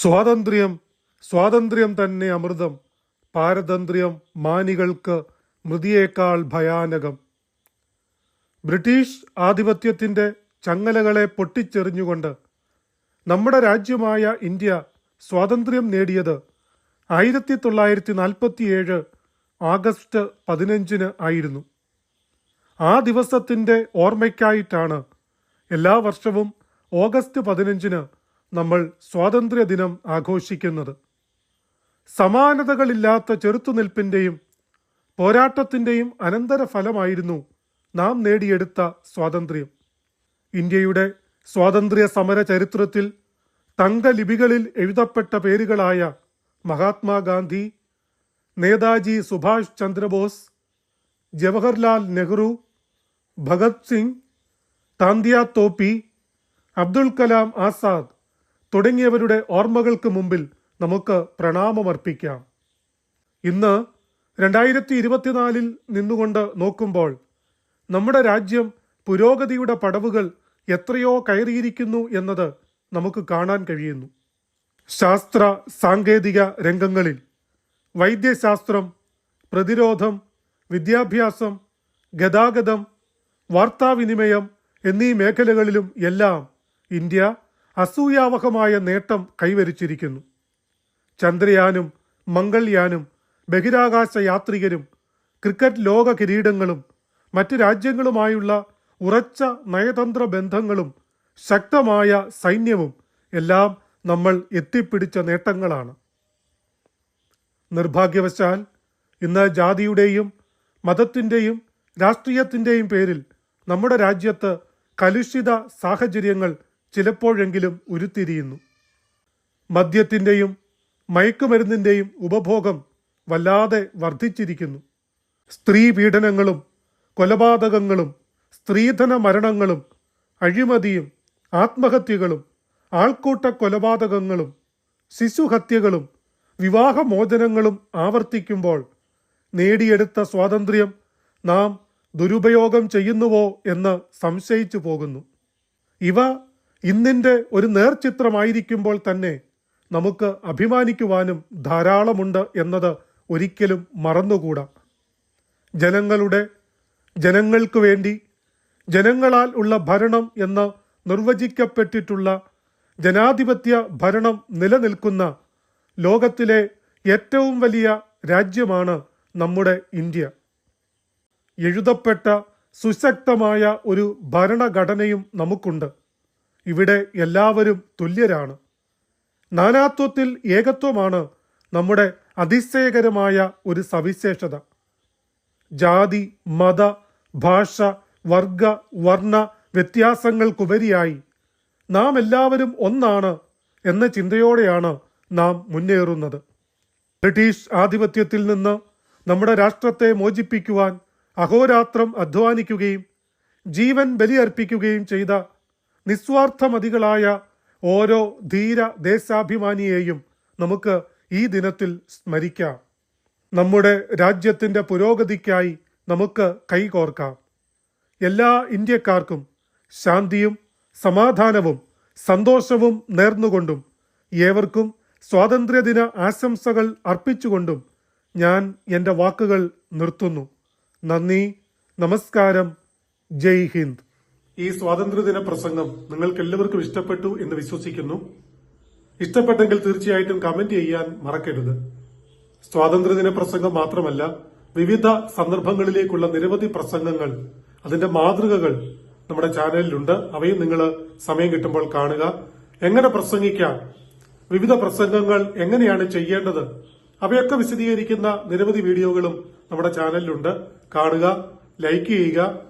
സ്വാതന്ത്ര്യം സ്വാതന്ത്ര്യം തന്നെ അമൃതം പാരതന്ത്ര്യം മാനികൾക്ക് മൃതിയേക്കാൾ ഭയാനകം. ബ്രിട്ടീഷ് ആധിപത്യത്തിന്റെ ചങ്ങലകളെ പൊട്ടിച്ചെറിഞ്ഞുകൊണ്ട് നമ്മുടെ രാജ്യമായ ഇന്ത്യ സ്വാതന്ത്ര്യം നേടിയത് ആയിരത്തി തൊള്ളായിരത്തി നാൽപ്പത്തിയേഴ് ആഗസ്റ്റ് പതിനഞ്ചിന് ആയിരുന്നു. ആ ദിവസത്തിന്റെ ഓർമ്മയ്ക്കായിട്ടാണ് എല്ലാ വർഷവും ഓഗസ്റ്റ് പതിനഞ്ചിന് നമ്മൾ സ്വാതന്ത്ര്യ ദിനം ആഘോഷിക്കുന്നത്. സമാനതകളില്ലാത്ത ചെറുത്തുനിൽപ്പിന്റെയും പോരാട്ടത്തിന്റെയും അനന്തരഫലമായിരുന്നു നാം നേടിയെടുത്ത സ്വാതന്ത്ര്യം. ഇന്ത്യയുടെ സ്വാതന്ത്ര്യ സമര ചരിത്രത്തിൽ തങ്കലിപികളിൽ എഴുതപ്പെട്ട പേരുകളായ മഹാത്മാഗാന്ധി നേതാജി സുഭാഷ് ചന്ദ്രബോസ് ജവഹർലാൽ നെഹ്റു ഭഗത് സിംഗ് താന്തിയ തോപ്പി അബ്ദുൾ കലാം ആസാദ് തുടങ്ങിയവരുടെ ഓർമ്മകൾക്ക് മുമ്പിൽ നമുക്ക് പ്രണാമമർപ്പിക്കാം. ഇന്ന് രണ്ടായിരത്തി ഇരുപത്തിനാലിൽ നിന്നുകൊണ്ട് നോക്കുമ്പോൾ നമ്മുടെ രാജ്യം പുരോഗതിയുടെ പടവുകൾ എത്രയോ കയറിയിരിക്കുന്നു എന്നത് നമുക്ക് കാണാൻ കഴിയുന്നു. ശാസ്ത്ര സാങ്കേതിക രംഗങ്ങളിൽ വൈദ്യശാസ്ത്രം പ്രതിരോധം വിദ്യാഭ്യാസം ഗതാഗതം വാർത്താവിനിമയം എന്നീ മേഖലകളിലും എല്ലാം ഇന്ത്യ അസൂയാവഹമായ നേട്ടം കൈവരിച്ചിരിക്കുന്നു. ചന്ദ്രയാനും മംഗൾയാനും ബഹിരാകാശ യാത്രികരും ക്രിക്കറ്റ് ലോക കിരീടങ്ങളും മറ്റ് രാജ്യങ്ങളുമായുള്ള ഉറച്ച നയതന്ത്ര ബന്ധങ്ങളും ശക്തമായ സൈന്യവും എല്ലാം നമ്മൾ എത്തിപ്പിടിച്ച നേട്ടങ്ങളാണ്. നിർഭാഗ്യവശാൽ ഇന്ന് ജാതിയുടെയും മതത്തിന്റെയും രാഷ്ട്രീയത്തിന്റെയും പേരിൽ നമ്മുടെ രാജ്യത്ത് കലുഷിത സാഹചര്യങ്ങൾ ചിലപ്പോഴെങ്കിലും ഉരുത്തിരിയുന്നു. മദ്യത്തിന്റെയും മയക്കുമരുന്നിന്റെയും ഉപഭോഗം വല്ലാതെ വർദ്ധിച്ചിരിക്കുന്നു. സ്ത്രീ പീഡനങ്ങളും കൊലപാതകങ്ങളും സ്ത്രീധന മരണങ്ങളും അഴിമതിയും ആത്മഹത്യകളും ആൾക്കൂട്ട കൊലപാതകങ്ങളും ശിശുഹത്യകളും വിവാഹമോചനങ്ങളും ആവർത്തിക്കുമ്പോൾ നേടിയെടുത്ത സ്വാതന്ത്ര്യം നാം ദുരുപയോഗം ചെയ്യുന്നുവോ എന്ന് സംശയിച്ചു പോകുന്നു. ഇവ ഇന്നിന്റെ ഒരു നേർചിത്രമായിരിക്കുമ്പോൾ തന്നെ നമുക്ക് അഭിമാനിക്കുവാനും ധാരാളമുണ്ട് എന്നത് ഒരിക്കലും മറന്നുകൂടാ. ജനങ്ങളുടെ ജനങ്ങൾക്ക് വേണ്ടി ജനങ്ങളാൽ ഉള്ള ഭരണം എന്ന് നിർവചിക്കപ്പെട്ടിട്ടുള്ള ജനാധിപത്യ ഭരണം നിലനിൽക്കുന്ന ലോകത്തിലെ ഏറ്റവും വലിയ രാജ്യമാണ് നമ്മുടെ ഇന്ത്യ. എഴുതപ്പെട്ട സുശക്തമായ ഒരു ഭരണഘടനയും നമുക്കുണ്ട്. ഇവിടെ എല്ലാവരും തുല്യരാണ്. നാനാത്വത്തിൽ ഏകത്വമാണ് നമ്മുടെ അതിശയകരമായ ഒരു സവിശേഷത. ജാതി മത ഭാഷ വർഗ വർണ വ്യത്യാസങ്ങൾക്കുപരിയായി നാം എല്ലാവരും ഒന്നാണ് എന്ന ചിന്തയോടെയാണ് നാം മുന്നേറുന്നത്. ബ്രിട്ടീഷ് ആധിപത്യത്തിൽ നിന്ന് നമ്മുടെ രാഷ്ട്രത്തെ മോചിപ്പിക്കുവാൻ അഹോരാത്രം അധ്വാനിക്കുകയും ജീവൻ ബലിയർപ്പിക്കുകയും ചെയ്ത നിസ്വാർത്ഥമതികളായ ഓരോ ധീര ദേശാഭിമാനിയെയും നമുക്ക് ഈ ദിനത്തിൽ സ്മരിക്കാം. നമ്മുടെ രാജ്യത്തിന്റെ പുരോഗതിക്കായി നമുക്ക് കൈകോർക്കാം. എല്ലാ ഇന്ത്യക്കാർക്കും ശാന്തിയും സമാധാനവും സന്തോഷവും നേർന്നുകൊണ്ടും ഏവർക്കും സ്വാതന്ത്ര്യദിന ആശംസകൾ അർപ്പിച്ചുകൊണ്ടും ഞാൻ എന്റെ വാക്കുകൾ നിർത്തുന്നു. നന്ദി നമസ്കാരം. ജയ് ഹിന്ദ്. ഈ സ്വാതന്ത്ര്യദിന പ്രസംഗം നിങ്ങൾക്ക് എല്ലാവർക്കും ഇഷ്ടപ്പെട്ടു എന്ന് വിശ്വസിക്കുന്നു. ഇഷ്ടപ്പെട്ടെങ്കിൽ തീർച്ചയായിട്ടും കമന്റ് ചെയ്യാൻ മറക്കരുത്. സ്വാതന്ത്ര്യദിന പ്രസംഗം മാത്രമല്ല വിവിധ സന്ദർഭങ്ങളിലേക്കുള്ള നിരവധി പ്രസംഗങ്ങൾ അതിന്റെ മാതൃകകൾ നമ്മുടെ ചാനലിലുണ്ട്. അവയും നിങ്ങൾ സമയം കിട്ടുമ്പോൾ കാണുക. എങ്ങനെ പ്രസംഗിക്കാം? വിവിധ പ്രസംഗങ്ങൾ എങ്ങനെയാണ് ചെയ്യേണ്ടത്? അവയൊക്കെ വിശദീകരിക്കുന്ന നിരവധി വീഡിയോകളും നമ്മുടെ ചാനലിലുണ്ട്. കാണുക ലൈക്ക് ചെയ്യുക